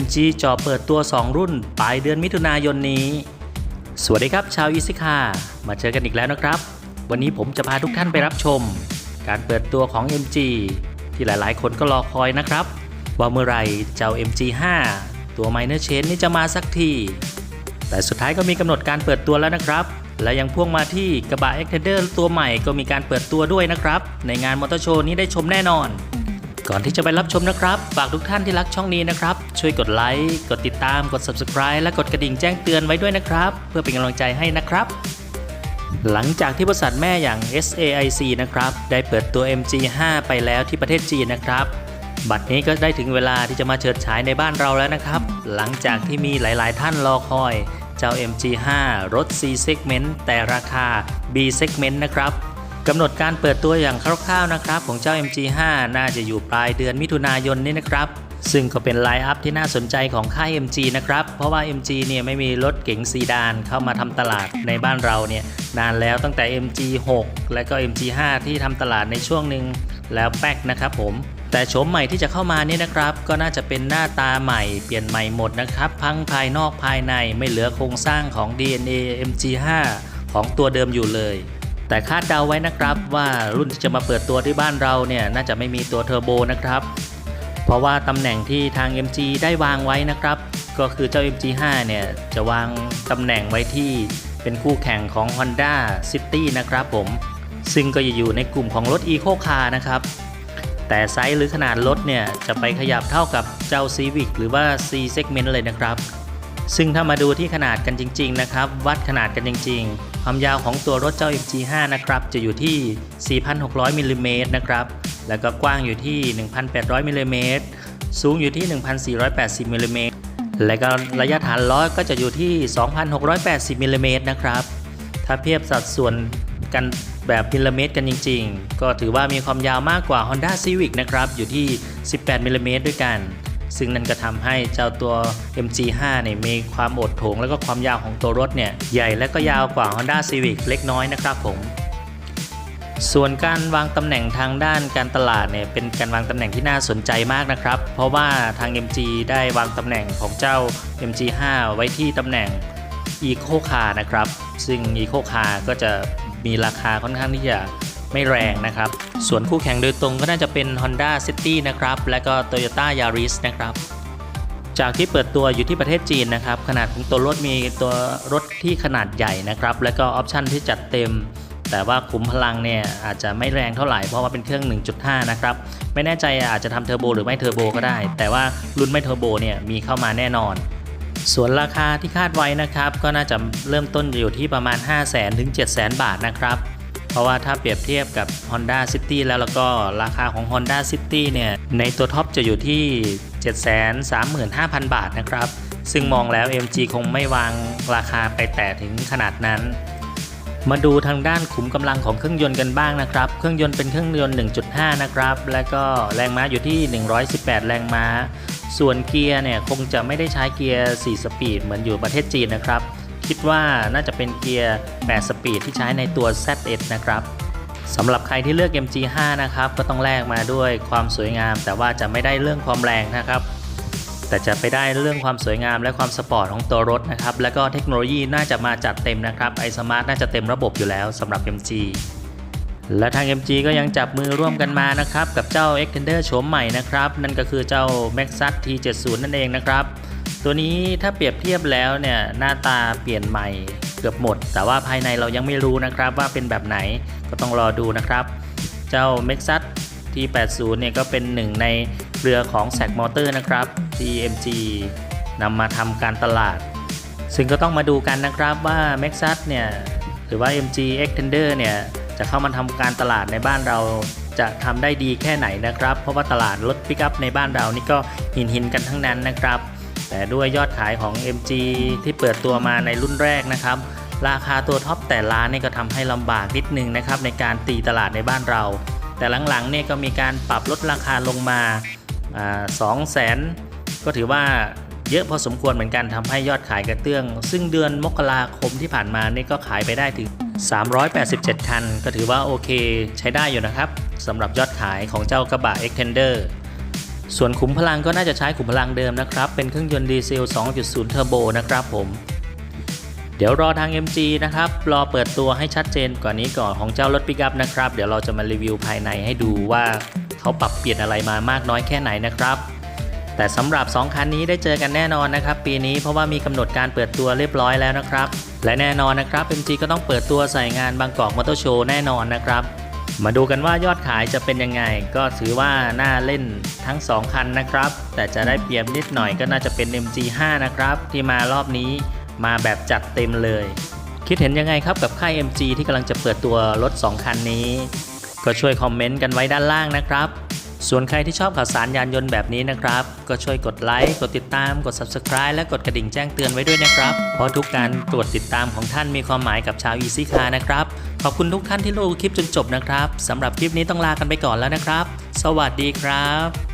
MG จอเปิดตัว 2 รุ่น ปลายเดือนมิถุนายนนี้ สวัสดีครับชาวอีซิคามาเจอกันอีกแล้วนะครับ วันนี้ผมจะพาทุกท่านไปรับชม การเปิดตัวของ MG ที่หลายๆ คนก็รอคอยนะครับ ว่าเมื่อไรเจ้า MG5 ตัว Minor Change นี้จะมาสักที แต่สุดท้ายก็มีกำหนดการเปิดตัวแล้วนะครับ และยังพ่วงมาที่กระบะ e x t e n d e r ตัวใหม่ก็มีการเปิดตัวด้วยนะครับ ในงานมอเตอร์โชว์นี้ได้ชมแน่นอน ก่อนที่จะไปรับชมนะครับ ฝากทุกท่านที่รักช่องนี้นะครับ ช่วยกดไลค์ กดติดตาม กด subscribe และกดกระดิ่งแจ้งเตือนไว้ด้วยนะครับ เพื่อเป็นกำลังใจให้นะครับ หลังจากที่บริษัทแม่อย่าง SAIC นะครับ ได้เปิดตัว MG5 ไปแล้วที่ประเทศจีนนะครับบัดนี้ก็ได้ถึงเวลาที่จะมาเฉิดฉายในบ้านเราแล้วนะครับ หลังจากที่มีหลาย ๆ ท่านรอคอย เจ้า MG5 รถ C segment แต่ราคา B segment นะครับ กำหนดการเปิดตัวอย่างคร่าวๆนะครับ ของเจ้า MG5 น่าจะอยู่ปลายเดือนมิถุนายนนี้นะครับ ซึ่งก็เป็นไลน์อัพที่น่าสนใจของค่าย MG นะครับ เพราะว่า MG เนี่ยไม่มีรถเก๋งซีดานเข้ามาทำตลาดในบ้านเราเนี่ยนานแล้วตั้งแต่ MG6 และก็ MG5 ที่ทำตลาดในช่วงหนึ่งแล้วแป๊กนะครับผมแต่โฉมใหม่ที่จะเข้ามานี่นะครับ ก็น่าจะเป็นหน้าตาใหม่เปลี่ยนใหม่หมดนะครับ พังภายนอกภายในไม่เหลือโครงสร้างของ DNA MG5 ของตัวเดิมอยู่เลย แต่คาดเดาไว้นะครับว่ารุ่นที่จะมาเปิดตัวที่บ้านเราเนี่ยน่าจะไม่มีตัวเทอร์โบนะครับ เพราะว่าตำแหน่งที่ทาง MG ได้วางไว้นะครับ ก็คือเจ้า MG5 เนี่ยจะวางตำแหน่งไว้ที่เป็นคู่แข่งของ Honda City นะครับผม ซึ่งก็จะอยู่ในกลุ่มของรถ Eco Car นะครับ แต่ไซส์หรือขนาดรถเนี่ยจะไปขยับเท่ากับเจ้า Civic หรือว่า C segment เลยนะครับ ซึ่งถ้ามาดูที่ขนาดกันจริง ๆ นะครับ วัดขนาดกันจริง ๆ ความยาวของตัวรถเจ้า MG5 นะครับจะอยู่ที่ 4,600มิลลิเมตรนะครับแล้วก็กว้างอยู่ที่ 1,800มิลลิเมตรสูงอยู่ที่ 1,480มิลลิเมตรและก็ระยะฐานล้อก็จะอยู่ที่ 2,680มิลลิเมตรนะครับถ้าเทียบสัดส่วนกันแบบมิลลิเมตรกันจริง ๆ ก็ถือว่ามีความยาวมากกว่า Honda Civic นะครับอยู่ที่ 18มิลลิเมตรด้วยกัน ซึ่งนั่นก็ทำให้เจ้าตัว MG5 เนี่ยมีความโอดโถงแล้วก็ความยาวของตัวรถเนี่ยใหญ่และก็ยาวกว่า Honda Civic เล็กน้อยนะครับผมส่วนการวางตำแหน่งทางด้านการตลาดเนี่ยเป็นการวางตำแหน่งที่น่าสนใจมากนะครับ เพราะว่าทาง MG ได้วางตำแหน่งของเจ้า MG5 ไว้ที่ตำแหน่ง Eco Car นะครับ ซึ่ง Eco Car ก็จะมีราคาค่อนข้างที่จะ ไม่แรงนะครับ ส่วนคู่แข่งโดยตรงก็น่าจะเป็น Honda City นะครับ และก็ Toyota Yaris นะครับจากที่เปิดตัวอยู่ที่ประเทศจีนนะครับ ขนาดของตัวรถมีตัวรถที่ขนาดใหญ่นะครับ และก็ออปชันที่จัดเต็ม แต่ว่าขุมพลังเนี่ยอาจจะไม่แรงเท่าไหร่เพราะว่าเป็นเครื่อง 1.5 นะครับ ไม่แน่ใจอาจจะทำเทอร์โบหรือไม่เทอร์โบก็ได้ แต่ว่ารุ่นไม่เทอร์โบเนี่ยมีเข้ามาแน่นอน ส่วนราคาที่คาดไว้นะครับ ก็น่าจะเริ่มต้นอยู่ที่ประมาณ 5 0 0 0 0 0 ถึง 7 0 0 0 0บาทนะครับ เพราะว่าถ้าเปรียบเทียบกับ Honda City แล้วแล้วก็ราคาของ Honda City เนี่ย ในตัวท็อปจะอยู่ที่ 735,000 บาทนะครับ ซึ่งมองแล้ว MG คงไม่วางราคาไปแต่ถึงขนาดนั้น มาดูทางด้านขุมกำลังของเครื่องยนต์กันบ้างนะครับ เครื่องยนต์เป็นเครื่องยนต์ 1.5 นะครับ และก็แรงม้าอยู่ที่ 118 แรงม้า ส่วนเกียร์เนี่ยคงจะไม่ได้ใช้เกียร์ 4 สปีดเหมือนอยู่ประเทศจีนนะครับ คิดว่าน่าจะเป็นเกียร์ 8 สปีดที่ใช้ในตัว ZS นะครับสำหรับใครที่เลือก MG5 นะครับ ก็ต้องแลกมาด้วยความสวยงาม แต่ว่าจะไม่ได้เรื่องความแรงนะครับ แต่จะไปได้เรื่องความสวยงามและความสปอร์ตของตัวรถนะครับ และก็เทคโนโลยีน่าจะมาจัดเต็มนะครับ iSmart น่าจะเต็มระบบอยู่แล้วสำหรับ MG และทาง MG ก็ยังจับมือร่วมกันมานะครับ กับเจ้า Extender โฉมใหม่นะครับ นั่นก็คือเจ้า Maxus T70 นั่นเองนะครับ ตัวนี้ถ้าเปรียบเทียบแล้วเนี่ยหน้าตาเปลี่ยนใหม่เกือบหมด แต่ว่าภายในเรายังไม่รู้นะครับว่าเป็นแบบไหนก็ต้องรอดูนะครับ เจ้า Maxus T80 เนี่ยก็เป็นหนึ่งในเรือของ s a c Motor นะครับ ที่ MG นำมาทำการตลาด ซึ่งก็ต้องมาดูกันนะครับว่า Maxus เนี่ยหรือว่า MG Extender เนี่ยจะเข้ามาทำการตลาดในบ้านเราจะทำได้ดีแค่ไหนนะครับ เพราะว่าตลาดรถปิกอัพในบ้านเรานี่ก็หินหินกันทั้งนั้นนะครับ แต่ด้วยยอดขายของ MG ที่เปิดตัวมาในรุ่นแรกนะครับ ราคาตัวท็อปแต่ร้านนี่ก็ทำให้ลำบากนิดนึงนะครับในการตีตลาดในบ้านเรา แต่หลังๆเนี่ยก็มีการปรับลดราคาลงมาสองแสนก็ถือว่าเยอะพอสมควรเหมือนกันทำให้ยอดขายกระเตื้อง ซึ่งเดือนมกราคมที่ผ่านมานี่ก็ขายไปได้ถึง 387 คัน ก็ถือว่าโอเค ใช้ได้อยู่นะครับสำหรับยอดขายของเจ้ากระบะ Extender ส่วนขุมพลังก็น่าจะใช้ขุมพลังเดิมนะครับ เป็นเครื่องยนต์ดีเซล 2.0 เทอร์โบนะครับผม เดี๋ยวรอทาง MG นะครับ รอเปิดตัวให้ชัดเจนกว่านี้ก่อนของเจ้ารถปิกัพนะครับ เดี๋ยวเราจะมารีวิวภายในให้ดูว่าเขาปรับเปลี่ยนอะไรมามากน้อยแค่ไหนนะครับ แต่สำหรับ 2 คันนี้ได้เจอกันแน่นอนนะครับ ปีนี้เพราะว่ามีกำหนดการเปิดตัวเรียบร้อยแล้วนะครับ และแน่นอนนะครับ MG ก็ต้องเปิดตัวใส่งานบางกอกมอเตอร์โชว์แน่นอนนะครับ มาดูกันว่ายอดขายจะเป็นยังไง ก็ถือว่าน่าเล่นทั้ง 2 คันนะครับ แต่จะได้เปรียบนิดหน่อยก็น่าจะเป็น MG5 นะครับ ที่มารอบนี้มาแบบจัดเต็มเลย คิดเห็นยังไงครับกับค่าย MG ที่กำลังจะเปิดตัวรถ 2 คันนี้ ก็ช่วยคอมเมนต์กันไว้ด้านล่างนะครับ ส่วนใครที่ชอบข่าวสารยานยนต์แบบนี้นะครับ ก็ช่วยกดไลค์ กดติดตาม กด Subscribe และกดกระดิ่งแจ้งเตือนไว้ด้วยนะครับ เพราะทุกการกดติดตามของท่านมีความหมายกับชาวอีซี่คานะครับ ขอบคุณทุกท่านที่ดูคลิปจนจบนะครับสำหรับคลิปนี้ต้องลากันไปก่อนแล้วนะครับ สวัสดีครับ